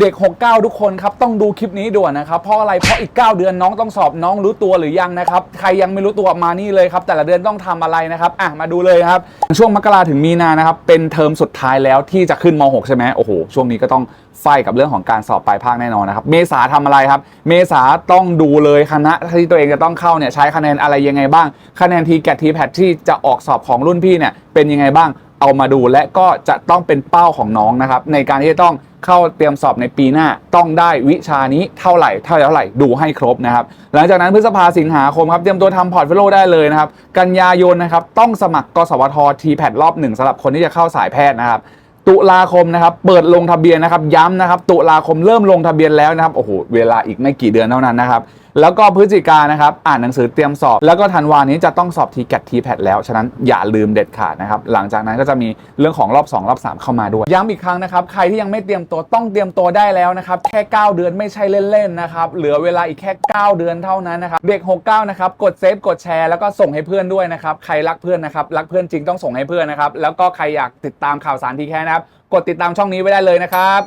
เด็ก 69 ทุกคนครับต้องดูคลิปนี้ด่วนนะครับเพราะอะไรเพราะอีก 9 เดือนน้องต้องสอบน้องรู้ตัวหรือยังนะครับใครยังไม่รู้ตัวมานี่เลยครับแต่ละเดือนต้องทำอะไรนะครับอะมาดูเลยครับช่วงมกราถึงมีนานะครับเป็นเทอมสุดท้ายแล้วที่จะขึ้นม .6 ใช่ไหมโอ้โหช่วงนี้ก็ต้องไฟกับเรื่องของการสอบปลายภาคแน่นอนนะครับเมษาทำอะไรครับ เมษาต้องดูเลยคณะที่ตัวเองจะต้องเข้าเนี่ยใช้คะแนนอะไรยังไงบ้าง คะแนนทีแกทีแพทที่จะออกสอบของรุ่นพี่เนี่ยเป็นยังไงบ้าง เอามาดูและก็จะต้องเป็นเป้าของน้องนะครับ ในการที่จะต้องเข้าเตรียมสอบในปีหน้าต้องได้วิชานี้เท่าไหร่เท่าเท่าไหร่ดูให้ครบนะครับ หลังจากนั้นพฤษภาสิงหาคมครับ เตรียมตัวทำพอร์ตโฟลิโอได้เลยนะครับ กันยายนนะครับ ต้องสมัครกสวททีแพดรอบหนึ่งสำหรับคนที่จะเข้าสายแพทย์นะครับตุลาคมนะครับเปิดลงทะเบียนนะครับย้ำนะครับตุลาคมเริ่มลงทะเบียนแล้วนะครับโอ้โหเวลาอีกไม่กี่เดือนเท่านั้นนะครับ แล้วก็พฤศจิกานะครับอ่านหนังสือเตรียมสอบ แล้วก็ธันวานี้จะต้องสอบทีแกททีแพดแล้ว ฉะนั้นอย่าลืมเด็ดขาดนะครับ หลังจากนั้นก็จะมีเรื่องของรอบ 2 รอบ 3 เข้ามาด้วย ย้ำอีกครั้งนะครับ ใครที่ยังไม่เตรียมตัวต้องเตรียมตัวได้แล้วนะครับ แค่ 9 เดือนไม่ใช่เล่นๆนะครับ เหลือเวลาอีกแค่ 9 เดือนเท่านั้นนะครับ เด็ก 69 นะครับ กดเซฟ กดแชร์ แล้วก็ส่งให้เพื่อนด้วยนะครับ ใครรักเพื่อนนะครับ รักเพื่อนจริงต้องส่งให้เพื่อนนะครับ แล้วก็ใครอยากติดตามข่าวสารทีแค่นะครับ กดติดตามช่องนี้ไว้ได้เลยนะครับ